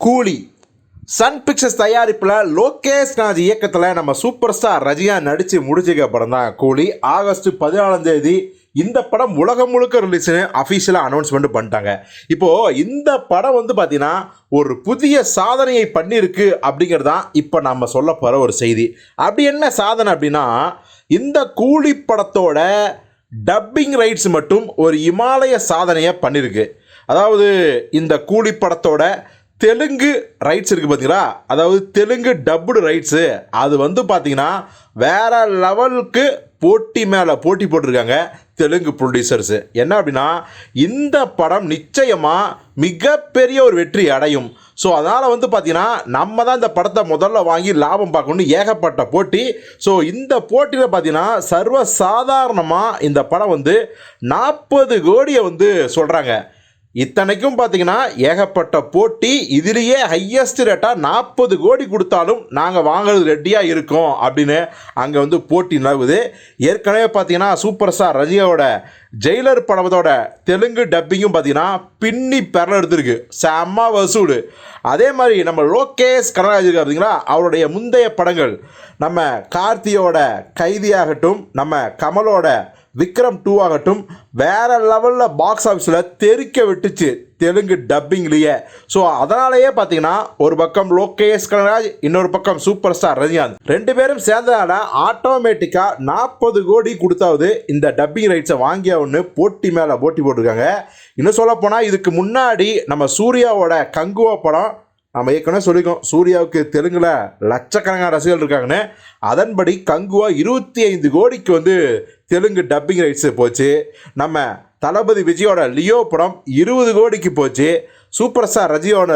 கூலி. Sun pictures தயாரிப்பில் லோகேஷ் ராஜ் இயக்கத்தில் நம்ம சூப்பர் ஸ்டார் ரஜினியா நடித்து முடிச்சிக்க படம் தான் கூலி. ஆகஸ்ட் பதினாலாம் தேதி இந்த படம் உலகம் முழுக்க ரிலீஸ்னு அஃபீஷியலாக அனௌன்ஸ்மெண்ட் பண்ணிட்டாங்க. இப்போது இந்த படம் வந்து பார்த்திங்கன்னா ஒரு புதிய சாதனையை பண்ணியிருக்கு அப்படிங்கிறது தான் இப்போ நம்ம சொல்ல போகிற ஒரு செய்தி. அப்படி என்ன சாதனை அப்படின்னா இந்த கூலி படத்தோட டப்பிங் ரைட்ஸ் மட்டும் ஒரு இமாலய சாதனையை பண்ணியிருக்கு. அதாவது இந்த கூலி படத்தோட தெலுங்கு ரைட்ஸ் இருக்குது பார்த்தீங்களா அதாவது தெலுங்கு டப்புடு ரைட்ஸு அது வந்து பார்த்தீங்கன்னா வேற லெவலுக்கு போட்டி மேலே போட்டி போட்டிருக்காங்க தெலுங்கு ப்ரொடியூசர்ஸு என்ன அப்படின்னா இந்த படம் நிச்சயமாக மிகப்பெரிய ஒரு வெற்றி அடையும். ஸோ அதனால் வந்து பார்த்தீங்கன்னா நம்ம தான் இந்த படத்தை முதல்ல வாங்கி லாபம் பார்க்கணும்னு ஏகப்பட்ட போட்டி. ஸோ இந்த போட்டியில் பார்த்தீங்கன்னா சர்வ சாதாரணமாக இந்த படம் வந்து நாற்பது கோடியை வந்து சொல்கிறாங்க இத்தனைக்கும் பார்த்தீங்கன்னா ஏகப்பட்ட போட்டி இதிலேயே ஹையஸ்ட் ரேட்டாக நாற்பது கோடி கொடுத்தாலும் நாங்கள் வாங்குறது ரெடியாக இருக்கோம் அப்படின்னு அங்கே வந்து போட்டி நிலவுது ஏற்கனவே பார்த்தீங்கன்னா சூப்பர் ஸ்டார் ரஜினியோட ஜெயிலர் படத்தோட தெலுங்கு டப்பிங்கும் பார்த்தீங்கன்னா பின்னி பெறல எடுத்திருக்கு. செம்ம வசூல். அதே மாதிரி நம்ம லோகேஷ் கனராஜ் பார்த்தீங்களா அவருடைய முந்தைய படங்கள் நம்ம கார்த்தியோட கைதியாகட்டும் நம்ம கமலோட விக்ரம் டூ ஆகட்டும் வேற லெவலில் பாக்ஸ் ஆஃபீஸில் தெறிக்க விட்டுச்சு தெலுங்கு டப்பிங்லேயே ஸோ அதனாலேயே பார்த்தீங்கன்னா ஒரு பக்கம் லோகேஷ் கனராஜ் இன்னொரு பக்கம் சூப்பர் ஸ்டார் ரஜினிகாந்த். ரெண்டு பேரும் சேர்ந்ததால ஆட்டோமேட்டிக்காக நாற்பது கோடி கொடுத்தாவது இந்த டப்பிங் ரைட்ஸை வாங்கிய ஒன்று போட்டி மேலே போட்டி போட்டிருக்காங்க. இன்னும் சொல்லப்போனால் இதுக்கு முன்னாடி நம்ம சூர்யாவோட கங்குவா படம் நம்ம ஏற்கனவே சொல்லிக்கோம் சூர்யாவுக்கு தெலுங்கில் லட்சக்கணக்கான ரசிகர்கள் இருக்காங்கன்னு. அதன்படி கங்குவா இருபத்தி ஐந்து கோடிக்கு வந்து தெலுங்கு டப்பிங் ரைட்ஸு போச்சு. நம்ம தளபதி விஜயோட லியோ படம் இருபது கோடிக்கு போச்சு. சூப்பர் ஸ்டார் ரஜியோட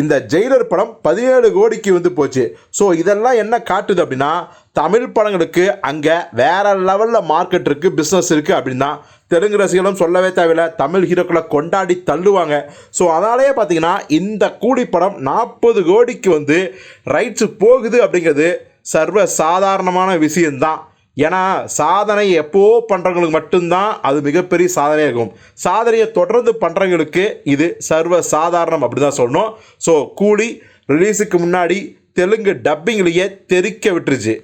இந்த ஜெயிலர் படம் பதினேழு கோடிக்கு வந்து போச்சு. ஸோ இதெல்லாம் என்ன காட்டுது அப்படின்னா தமிழ் படங்களுக்கு அங்கே வேற லெவலில் மார்க்கெட் இருக்குது பிஸ்னஸ் இருக்குது அப்படின்னா தெலுங்கு ரசிகர்களும் சொல்லவே தேவையில்லை தமிழ் ஹீரோக்களை கொண்டாடி தள்ளுவாங்க. ஸோ அதனாலேயே பார்த்தீங்கன்னா இந்த கூலி படம் நாற்பது கோடிக்கு வந்து ரைட்ஸு போகுது அப்படிங்கிறது சர்வ சாதாரணமான விஷயந்தான் ஏன்னா சாதனை எப்போ பண்ணுறவங்களுக்கு மட்டும்தான் அது மிகப்பெரிய சாதனையாக இருக்கும். சாதனையை தொடர்ந்து பண்ணுறவங்களுக்கு இது சர்வ சாதாரணம் அப்படி தான் சொல்லணும். ஸோ கூலி ரிலீஸுக்கு முன்னாடி தெலுங்கு டப்பிங்லேயே தெறிக்க விட்டுருச்சு.